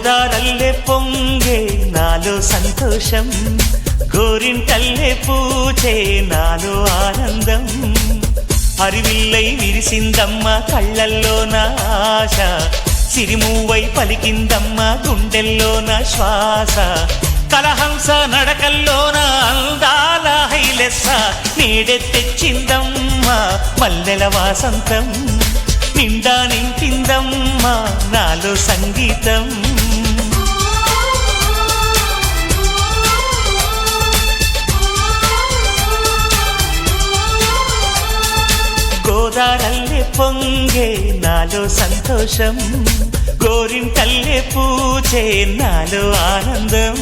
గోదారల్లే పొంగే నాలో సంతోషం గోరింటల్లే పూచే నాలో ఆనందం. అరివిల్లై విరిసిందమ్మ కళ్ళల్లో నా ఆశ సిరిమూవై పలికిందమ్మ గుండెల్లో నా శ్వాస. కలహంస నడకల్లోన అందాల హైలెస్స నీడె తెచ్చిందమ్మ మల్లెల వాసంతం. నిండా నింపిందమ్మా నాలో సంగీతం. గోదారల్లే పొంగే నాలో సంతోషం. గోరింటల్లే పూజే నాలో ఆనందం.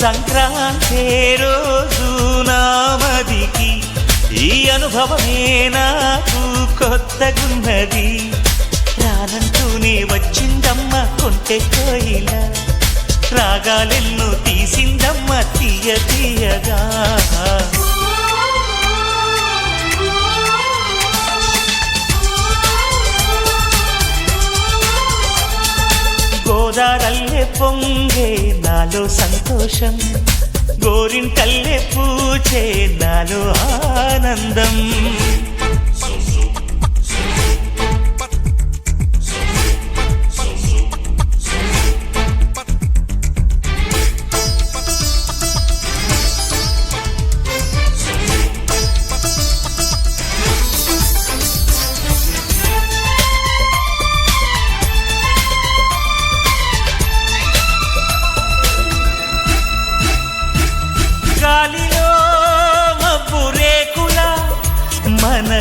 సంక్రాంతి రోజు నామదికి ఈ అనుభవమే నాకు కొత్తగున్నది. రానంటూనే వచ్చిందమ్మ కొంటే కోయిల. రాగాలెన్ను తీసిందమ్మ తీయ తీయగా. గోదారల్లే పొంగే నాలో సంతోషం. గోరింటల్లే పూచే నాలో ఆనందం.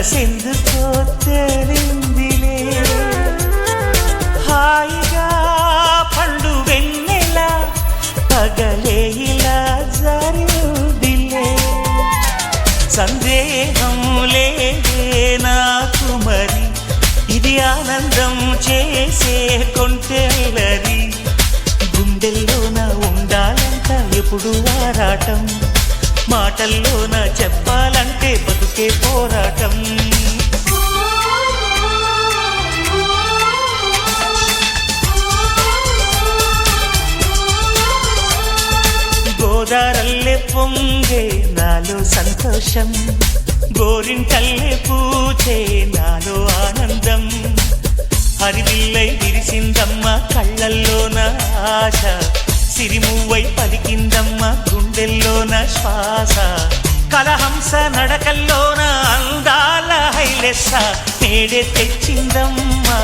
మనసెందుకో తెలిందిలే హాయిగా పండు వెన్నెల పగలే ఇలా జరిదిలే సందేహం లేదే నాకు మరి ఇది ఆనందం చేసే కొంటెలది గుండెల్లోన ఉండాలంట ఎప్పుడు ఆరాటం మాటల్లోన చెప్పాలంటే బతుకే పోరాటం. గోదారల్లే పొంగే నాలో సంతోషం. గోరింటల్లే పూచే నాలో ఆనందం. హరివిల్లై విరిసిందమ్మ కళ్ళల్లోన ఆశ. సిరిమువ్వై పలికిందమ్మ గుండెల్లోన శ్వాస. కలహంస నడకల్లోన అందాల హైలెస్స నేడే తెచ్చిందమ్మా.